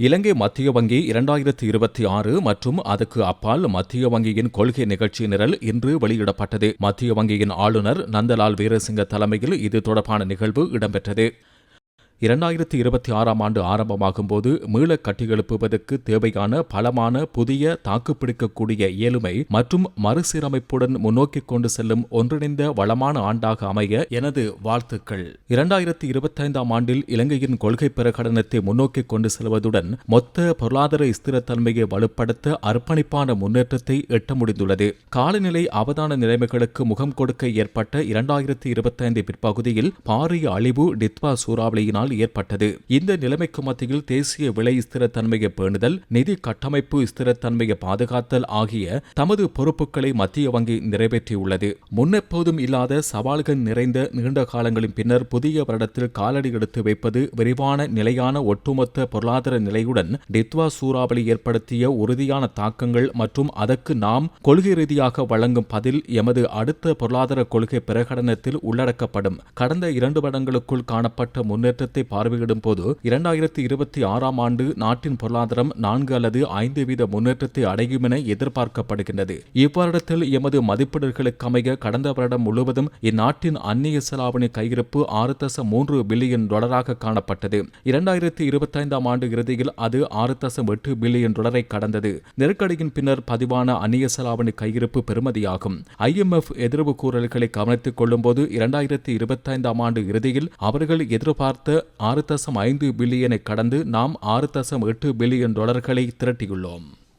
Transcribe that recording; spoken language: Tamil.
இலங்கை மத்திய வங்கி இரண்டாயிரத்தி இருபத்தி ஆறு மற்றும் அதுக்கு அப்பால் மத்திய வங்கியின் கொள்கை நிகழ்ச்சி நிரல் இன்று வெளியிடப்பட்டது. மத்திய வங்கியின் ஆளுநர் நந்தலால் வீரசிங்க தலைமையில் இது தொடர்பான நிகழ்வு இடம்பெற்றது. இரண்டாயிரத்தி இருபத்தி ஆறாம் ஆண்டு ஆரம்பமாகும் போது மீள கட்டியெழுப்புவதற்கு தேவையான பலமான புதிய தாக்குப்பிடிக்கக்கூடிய இயலுமை மற்றும் மறுசீரமைப்புடன் முன்னோக்கி கொண்டு செல்லும் ஒன்றிணைந்த வளமான ஆண்டாக அமைய எனது வாழ்த்துக்கள். இரண்டாயிரத்தி இருபத்தைந்தாம் ஆண்டில் இலங்கையின் கொள்கை பிரகடனத்தை முன்னோக்கி கொண்டு செல்வதுடன் மொத்த பொருளாதார ஸ்திரத்தன்மையை வலுப்படுத்த அர்ப்பணிப்பான முன்னேற்றத்தை எட்ட முடிந்துள்ளது. காலநிலை அவதான நிலைமைகளுக்கு முகம் கொடுக்க ஏற்பட்ட இரண்டாயிரத்தி இருபத்தைந்து பிற்பகுதியில் பாரிய அழிவு டித்வா சூறாவளியினால் இதனால் ஏற்பட்டது. இந்த நிலைமைக்கு மத்தியில் தேசிய விலை ஸ்திரத்தன்மையை பேணுதல் நிதி கட்டமைப்பு ஸ்திரத்தன்மையை பாதுகாத்தல் ஆகிய தமது பொறுப்புகளை மத்திய வங்கி நிறைவேற்றியுள்ளது. முன்னெப்போதும் இல்லாத சவால்கள் நிறைந்த நீண்ட காலங்களின் பின்னர் புதிய வருடத்தில் காலடி எடுத்து வைப்பது விரிவான நிலையான ஒட்டுமொத்த பொருளாதார நிலையுடன் டித்வா சூறாவளி ஏற்படுத்திய உறுதியான தாக்கங்கள் மற்றும் அதற்கு நாம் கொள்கை ரீதியாக வழங்கும் பதில் எமது அடுத்த பொருளாதார கொள்கை பிரகடனத்தில் உள்ளடக்கப்படும். கடந்த இரண்டு வருடங்களுக்குள் காணப்பட்ட முன்னேற்றத்தை படத்தை பார்வையிடும் போது இரண்டாயிரத்தி இருபத்தி ஆறாம் ஆண்டு நாட்டின் பொருளாதாரம் நான்கு அல்லது ஐந்து வீத முன்னேற்றத்தை அடையும் என எதிர்பார்க்கப்படுகின்றது. இவ்வருடத்தில் எமது மதிப்பீடுகளுக்கு அமைய கடந்த வருடம் முழுவதும் இந்நாட்டின் அந்நிய செலாவணி கையிருப்பு ஆறு தச மூன்று பில்லியன் டாலராக காணப்பட்டது. இரண்டாயிரத்தி இருபத்தைந்தாம் ஆண்டு இறுதியில் அது ஆறு தசம் எட்டு பில்லியன் டாலரை கடந்தது. நெருக்கடியின் பின்னர் பதிவான அந்நிய செலாவணி கையிருப்பு பெறுமதியாகும். ஐஎம்எஃப் எதிர்வு கூறல்களை கவனித்துக் கொள்ளும்போது இரண்டாயிரத்தி இருபத்தைந்தாம் ஆண்டு இறுதியில் அவர்கள் எதிர்பார்த்த ஆறு தசம் ஐந்து பில்லியனை கடந்து நாம் ஆறு தசம் எட்டு பில்லியன் டாலர்களை திரட்டியுள்ளோம்.